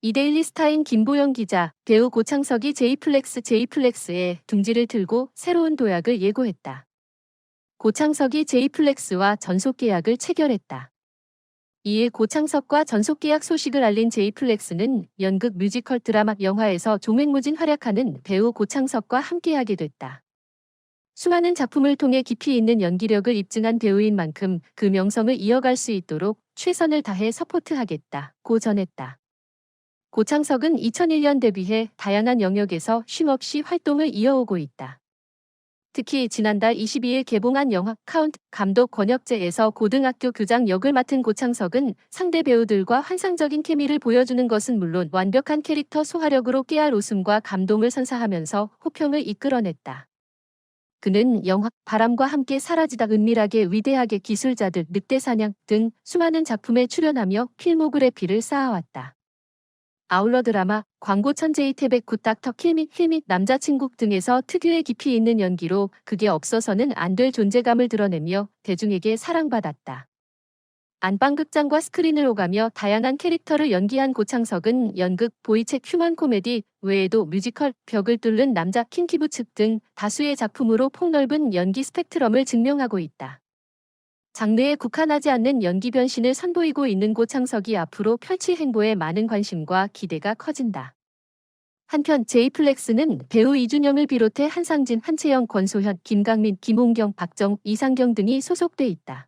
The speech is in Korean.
이데일리 스타인 김보영 기자, 배우 고창석이 제이플렉스 제이플렉스의 둥지를 틀고 새로운 도약을 예고했다. 고창석이 제이플렉스와 전속 계약을 체결했다. 이에 고창석과 전속 계약 소식을 알린 제이플렉스는 연극 뮤지컬 드라마 영화에서 종횡무진 활약하는 배우 고창석과 함께하게 됐다. 수많은 작품을 통해 깊이 있는 연기력을 입증한 배우인 만큼 그 명성을 이어갈 수 있도록 최선을 다해 서포트하겠다. 고 전했다. 고창석은 2001년 데뷔해 다양한 영역에서 쉼없이 활동을 이어오고 있다. 특히 지난달 22일 개봉한 영화 카운트 감독 권혁재에서 고등학교 교장 역을 맡은 고창석은 상대 배우들과 환상적인 케미를 보여주는 것은 물론 완벽한 캐릭터 소화력으로 깨알 웃음과 감동을 선사하면서 호평을 이끌어냈다. 그는 영화 바람과 함께 사라지다 은밀하게 위대하게 기술자들 늑대사냥 등 수많은 작품에 출연하며 필모그래피를 쌓아왔다. 아울러 드라마, 광고 천재의 태백 굿닥터 킬밋 힐밋 남자친구 등에서 특유의 깊이 있는 연기로 그게 없어서는 안 될 존재감을 드러내며 대중에게 사랑받았다. 안방극장과 스크린을 오가며 다양한 캐릭터를 연기한 고창석은 연극, 보이책 휴먼 코미디 외에도 뮤지컬, 벽을 뚫는 남자 킹키부츠 등 다수의 작품으로 폭넓은 연기 스펙트럼을 증명하고 있다. 장르에 국한하지 않는 연기 변신을 선보이고 있는 고창석이 앞으로 펼칠 행보에 많은 관심과 기대가 커진다. 한편 제이플렉스는 배우 이준영을 비롯해 한상진, 한채영, 권소현, 김강민, 김홍경, 박정, 이상경 등이 소속돼 있다.